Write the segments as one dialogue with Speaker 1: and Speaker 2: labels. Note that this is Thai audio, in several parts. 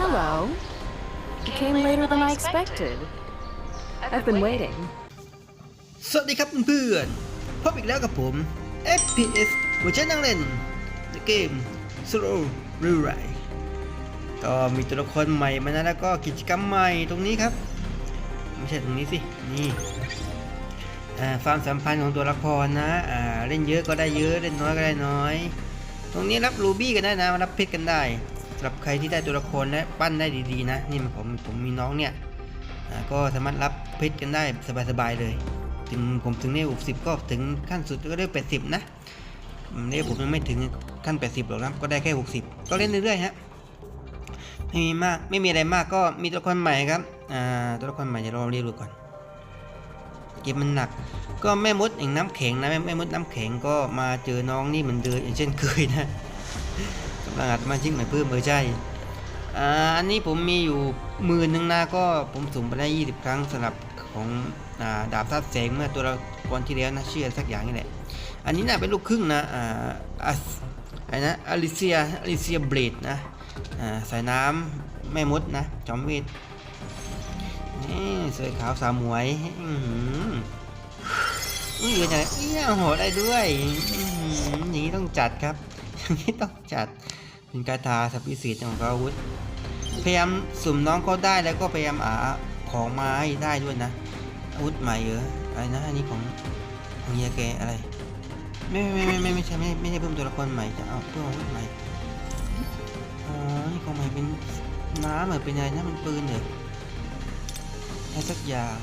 Speaker 1: Hello. You came later than I expected. I've been waiting.
Speaker 2: สวัสดีครับเพื่อนๆพบอีกแล้วกับผม FPS หัวใจนั่งเล่นในเกม Slow r e w r i ก็มีตัวละครใหม่มานะแล้วก็กิจกรรมใหม่ตรงนี้ครับ ไม่ใช่ตรงนี้สิ นี่อ่าความสัมพันธ์ของตัวละครนะอ่าเล่นเยอะก็ได้เยอะ เล่นน้อยก็ได้น้อย ตรงนี้รับรูบี้กันได้นะ รับเพชรกันได้สำ หรับใครที่ได้ตัวละครและปั้นได้ดีๆนะ นี่มันผมผมมีน้องเนี่ยก็สามารถรับเพชรกันได้สบายๆเลย ถึงผมถึงเลเวล10ก็ถึงขั้นสุดก็ได้80นะอืมเลเวลผมยังไม่ถึงขั้น80หรอกนะก็ได้แค่60ก็เล่นเรื่อยๆฮะไม่มีมากไม่มีอะไรมากก็มีตัวละครใหม่ครับอ่าตัวละครใหม่เดี๋ยวเราเรียกดูก่อนเกมมันหนัก ก็แม่มดอย่างน้ำแข็งนะแม่มดน้ำแข็งก็มาเจอน้องนี่เหมือนเดิมอย่างเช่นเคยนะ กำลังอัดมาชิกใหม่เพิ่มเบอร์ใช่อันนี้ผมมีอยู่หมื่นหนึ่งนะก็ผมสุ่มไปได้ 20 ครั้งสำหรับของอดาบทับแสงเมื่อตัวละครที่แล้วนะเชื่อสักอย่างนี่แหละ อันนี้น่าเป็นลูกครึ่งนะอ่าอัสอะไรนะอลิเซียอลิเซียเบลดนะอ่าสายน้ำแม่มดนะจอมเวทนี่สื้อขาวสาวหมวยอืมอุ้ยเป็นยังไงอุ้ยเอาโหได้ด้วยอย่างนี้ต้องจัดครับอย่างนี้ต้องจัด เป็นการทาสับพิเศษของเขาอาวุธพยายามสุ่มน้องเขาได้แล้วก็พยายามหาของไม้ได้ด้วยนะอาวุธใหม่เหรออะไรนะอันนี้ของของเฮียแกอะไรไม่ไม่ไม่ไม่ไม่ใช่ไม่ไม่ใช่เพิ่มตัวละครใหม่จะเอาเพิ่มอาวุธใหม่อ๋อนี่ของใหม่เป็นน้ำเหมือนเป็นอะไรนะมันปืนเหรออะไรสักอย่าง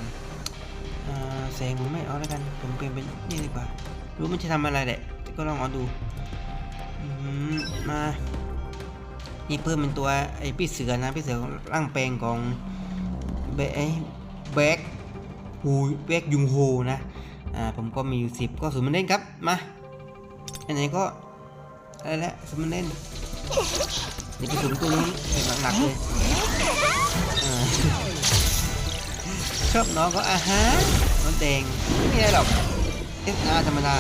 Speaker 2: แสงผมไม่เอาแล้วกันผมเปลี่ยนเป็นนี่ดีกว่ารู้มันจะทำอะไรแหละก็ลองเอาดูอืมมาี่เพิ่มเป็นตัวไอ้พี่เสือนะพี่เสือร่างแปลงของแบไอ้แบกฮูแบกยุงโฮนะอ่าผมก็มีอยู่สิบก็สูมันเล่นครับมาไหนก็อะไรแล้วสูมันเล่นเดี๋ยวไปสมตัวนี้หนักๆเลยชอบน้องก็อาฮะน้องแดงไม่มีอะไรหรอกเอสอาธรรมดา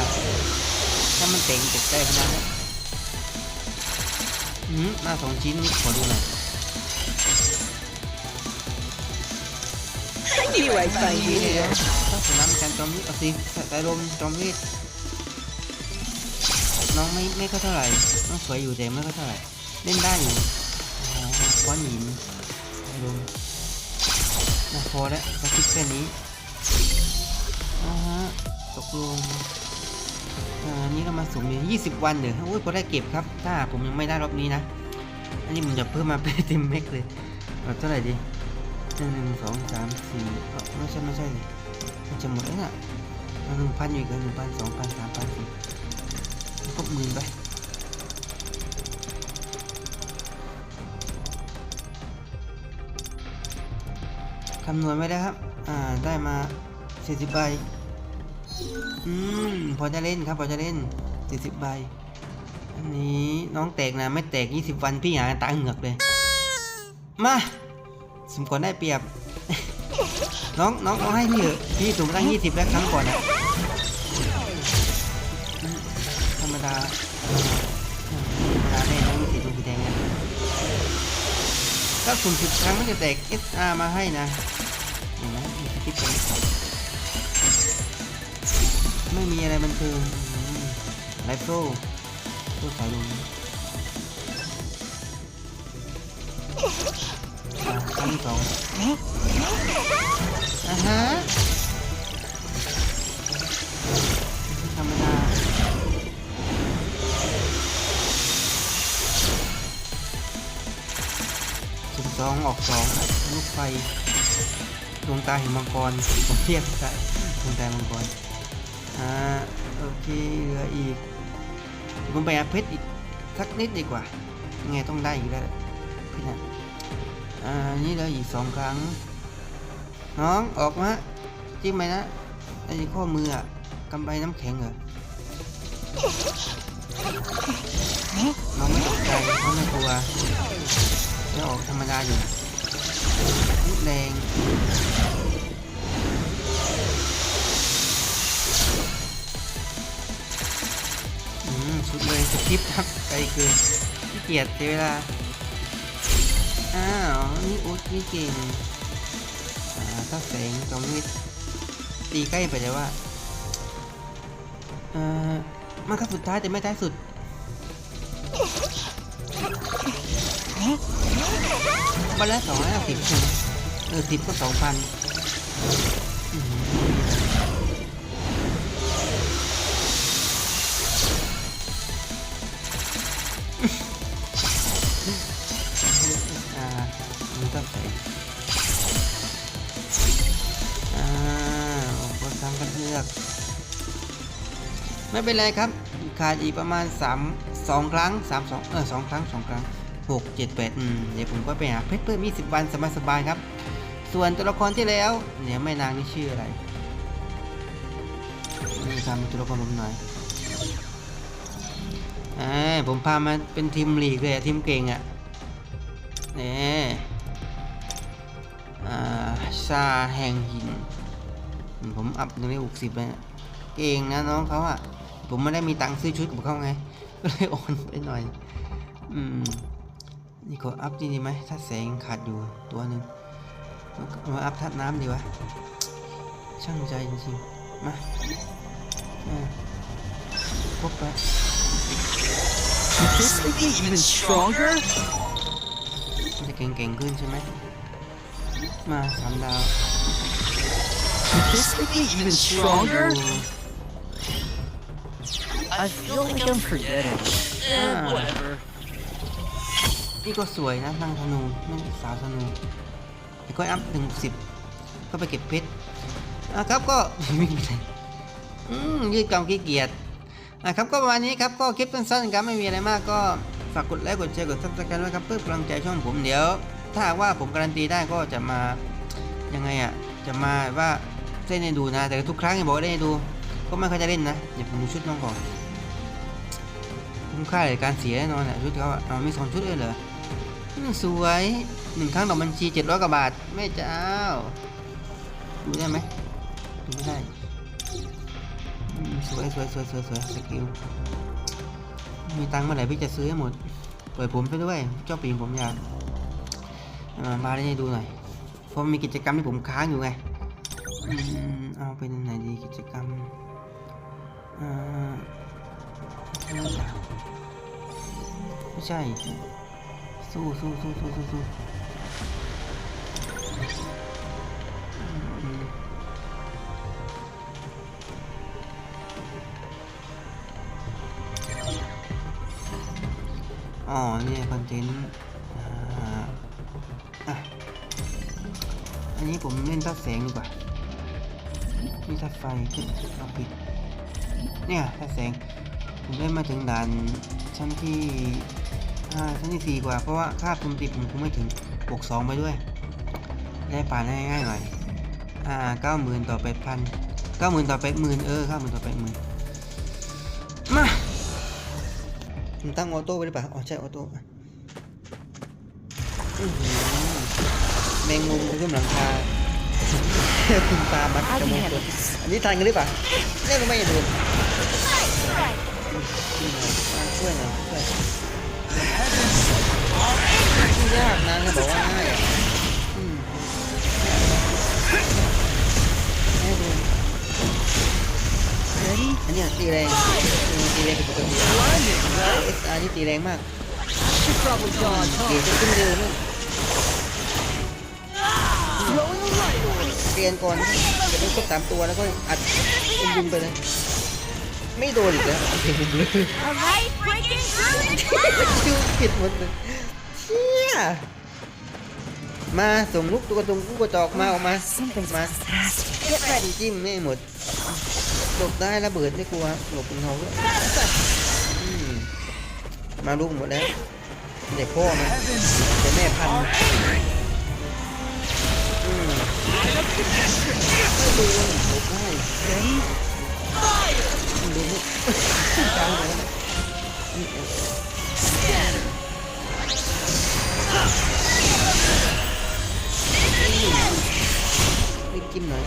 Speaker 2: ถ้ามันเต่งจ็บใจขนาดนั้น อืมหน้าสองชิ้นนี่ขอดูหน่อย
Speaker 1: I knew I'd find
Speaker 2: เดี๋ยวถ้าสนามการจอมวิทย์เอาสิสายลมจอมวิทย์น้องไม่ไม่ก็เท่าไหร่น้องสวยอยู่แต่ไม่ก็เท่าไหร่ เล่นได้อยู่อ๋อก้อนหินสายลมนะพอแล้วก็คิดแค่นี้อ่าฮะตกลง อ่านี่เรามาสุ่มเนี่ยยี่สิบวันเดี๋ยวโอ้ยพอได้เก็บครับ ถ้าผมยังไม่ได้รอบนี้นะ อันนี้ผมจะเพิ่มมาเป็นเต็มเม็กเลยเอาเท่าไหร่ดีหนึ่งสองสามสี่เอ้าไม่ใช่ไม่ใช่มันจะหมดแล้วน่ะหนึ่งพันอยู่กันหนึ่งพันสองพันสามพันสี่ครบหมื่นไปคำนวณไม่ได้ครับ อ่า ได้มา40ใบ อืมพอจะเล่นครับพอจะเล่น40ใบ อันนี้น้องแตกนะ ไม่แตก20วันพี่หาตาเหงือกเลย มาสมควรได้เปรียบ น้องน้องน้องให้พี่เถอะพี่สูงตั้ง20แล้วครั้งก่อนอะธรรมดาธรรมดาได้น้องสีตรงสีแดงเนี่ยถ้าสุ่ม10ครั้งมันจะแตก SR มาให้นะเห็นไหมมีคริปต์ตรงนี้ ไม่มีอะไรบันเทิงอืมไลฟ์โซ่โซ่สายลมครั้งสองอ่าฮะธรรมดาสุดสองออกสองลูกไฟดวงตาเห็นมังกรผมเรียกได้ดวงตามังกร อ่าโอเคเหลืออีกผมไปเอาเพชรอีกสักนิดดีกว่าไงต้องได้อีกแล้วเพชรนะอ่านี่เหลืออีกสองครั้ง น้องออกมาจิ้มไหมนะไอ้ข้อมืออะกำไรน้ำแข็งเหรอน้องไม่ตกใจน้องไม่กลัวแล้วออกธรรมดาอยู่แรง สุดเลยสคริปครับไกลเกินขี้เกียจเสียเวลา อ้าวนี่อุ๊ดนี่เก่งอ่าถ้าแสงตรงนี้ตีใกล้ไปเลยว่าเอ่อมันครับสุดท้ายแต่ไม่ท้ายสุดวันละสองร้อยสิบเออสิบก็สองพัน ไม่เป็นไรครับ ขาดอีกประมาณ 3 2 ครั้ง 3 2 เออ2ครั้ง 2 ครั้ง 6 7 8อืมเดี๋ยวผมก็ไปหาเพชรเพิ่ม20 วันสบายๆครับ ส่วนตัวละครที่แล้วเนี่ยแม่นางนี่ชื่ออะไรนี่ทำตัวละครผมหน่อยเอ้ผมพามาเป็นทีมลีกเลยอะทีมเก่งอะเนี่อ่าซาแห่งหิน ผมอัพหนึ่งในหกสิบเลยนะ เก่งนะน้องเขาอะผมไม่ได้มีตังค์ซื้อชุดกับเขาไง ก็เลยโอนไปหน่อย อืม นี่ขออัพนี่ดีไหมถ้าแสงขาดอยู่ตัวหนึ่งมาอัพทัดน้ำดีวะ ช่างใจจริงๆ มาอ่าครบแล้ว
Speaker 3: Could this thing be even stronger?
Speaker 2: มันจะเก่งๆขึ้นใช่ไหม มาสามดาว
Speaker 3: Could this thing be even stronger?
Speaker 2: ดู
Speaker 3: I feel like I'm forgetting. Eh,
Speaker 2: Ah.
Speaker 3: whatever.
Speaker 2: นี่ก็สวยนะนางธนูไม่ใช่สาวธนูไอ้ก้อยอัพหนึ่งสิบก็ไปเก็บเพชรอะครับก็ วิ่งไปไหนอืมยืดกองขี้เกียจอะครับก็ประมาณนี้ครับก็คลิปสั้นๆครับไม่มีอะไรมากก็ฝากกดไลค์กดแชร์กดซับสไครต์ไว้ครับเพื่อกำลังใจช่องผมเดี๋ยว ถ้าหากว่าผมการันตีได้ก็จะมายังไงอะจะมาว่าเล่นให้ดูนะ แต่ทุกครั้งที่บอกว่าเล่นให้ดู ก็ไม่ค่อยจะเล่นนะเดี๋ยวผมดูชุดน้องก่อน คุ้มค่าเลยการเสียแน่นอนอะชุดเขาเอามีสองชุดเลยเหรอสวยหนึ่งครั้งต่อบัญชีเจ็ดร้อยกว่าบาทแม่เจ้าดูได้ไหมดูไม่ได้สวยสวยสวยสวยสวยสกิลมีตังค์เมื่อไหร่พี่จะซื้อให้หมดเปิดผมไปด้วยเจ้าปีงผมอยากมาได้ดูหน่อยเพราะมีกิจกรรมที่ผมค้างอยู่ไงเอาเป็นไหนดีกิจกรรมอ่า ไม่ใช่ สู้สู้สู้สู้สู้สู้อ๋อเนี่ยคอนเทนต์อะอันนี้ผมเล่นทัดแสงดีกว่านี่ทัดไฟขึ้นเอาปิด เนี่ยทัดแสง ผมเล่นมาถึงด่านชั้นที่อ่าชั้นที่สี่กว่า เพราะว่าค่าทุนติดผมคงไม่ถึงบวกสองไปด้วย ได้ป่านง่ายๆหน่อย อ่าเก้าหมื่นต่อแปดพันเก้าหมื่นต่อแปดหมื่นเออเก้าหมื่นต่อแปดหมื่นมาผมตั้งออโต้ไว้หรือเปล่าอ๋อใช่ออโต้อะอื้อหือแมงมุมขึ้นหลังคาคุณตามัด
Speaker 1: I
Speaker 2: จ
Speaker 1: can
Speaker 2: มูก
Speaker 1: handle
Speaker 2: ตัว
Speaker 1: this.
Speaker 2: อันนี้ทันกันหรือเปล่าเล่นลงไม่อย่าโดน ช่วยหน่อยช่วยช่วยไม่ยากนะจะบอกว่าง่ายอืมแม่ดูอันนี้ตีแรงอืมตีแรงเป็นปกติเอสอาร์นี่ตีแรงมากเกร
Speaker 3: huh?
Speaker 2: ดจะขึ้นเร็วนู่น
Speaker 3: Throwing a light orb.
Speaker 2: เรียนก่อนจะเป็นครบสามตัวแล้วก็อัดเป็นยิงไปเลย ไม่โดนอีกแล้วโอเคผมเลย
Speaker 1: Alright, breaking through!
Speaker 2: คิวผิดหมดเลยเชี่ยมาส่งลูกตัวตรงลูกกระจอกมาออกมา
Speaker 1: Something's
Speaker 2: มา
Speaker 1: fantastic.
Speaker 2: เก็บไปจิ้มไม่หมดหลบได้ระเบิดไม่กลัวหลบเป็นเขาด้วยอืมมาลูกหมดแล้วเด็กพ่อมันเด็กแม่พันธุ์อืมไม่โดนหลบได้
Speaker 3: Ready?
Speaker 2: ดูนี่กลางเลยนี่
Speaker 3: Scatter.
Speaker 2: รีบกินหน่อย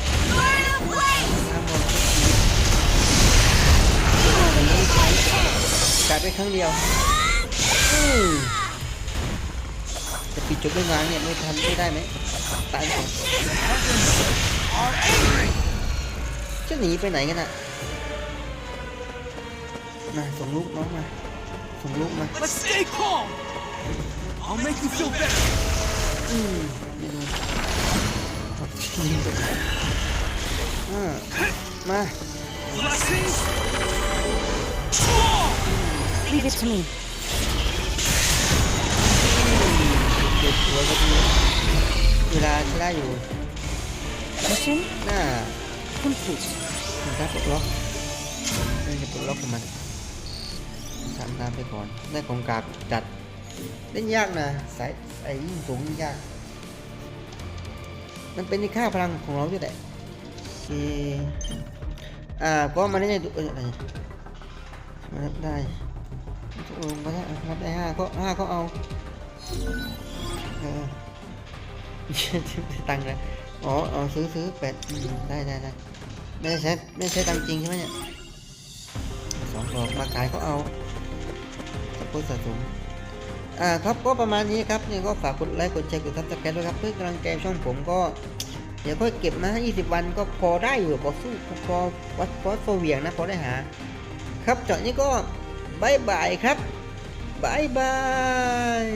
Speaker 2: ทำหมดกัดไปครั้งเดียวอืมจะปิดจบด้วยงานเนี่ยไม่ทันไม่ได้ไหมตายก่อนจะหนีไปไหนกันอะ มาส่งลูกน้องมาส่งลูกมา
Speaker 3: Let's stay calm. I'll make you feel better.
Speaker 2: อืมไม่รู้ครับยิงไปอ่ามา
Speaker 3: Blessings.
Speaker 1: Leave it to me.
Speaker 2: เด็กหัวก็ดีเวลาใช้ได้อยู่
Speaker 1: Mission
Speaker 2: หน้า
Speaker 1: complete.
Speaker 2: ถึงการปลดล็อกไม่จะปลดล็อกของมัน ทำตามไปก่อน ได้ของกากจัด เล่นยากนะ สายไอ้ยิ่งสูงยิ่งยาก มันเป็นในค่าพลังของเราด้วยแหละโอเคอ่า ก็มาได้ในตัวอะไรมาได้ตกลงมาได้รับได้ห้าก็ห้าก็เอาเออตังค์เลยอ๋อเอาซื้อซื้อแปดได้ได้ได้ไม่ใช้ไม่ใช้ตังค์จริงใช่ไหมเนี่ยสองดอกมาขายเขาเอา คนสะสมอ่าครับก็ประมาณนี้ครับนี่ก็ฝากกดไลค์กดแชร์กดซับสไครต์ด้วยครับเพื่อกำลังใจช่องผมก็ เดี๋ยวค่อยเก็บนะ20 วันก็พอได้อยู่พอสู้พอวัดพอโฟเวียงนะพอได้หา ครับเจาะนี้ก็บายบายครับบายบาย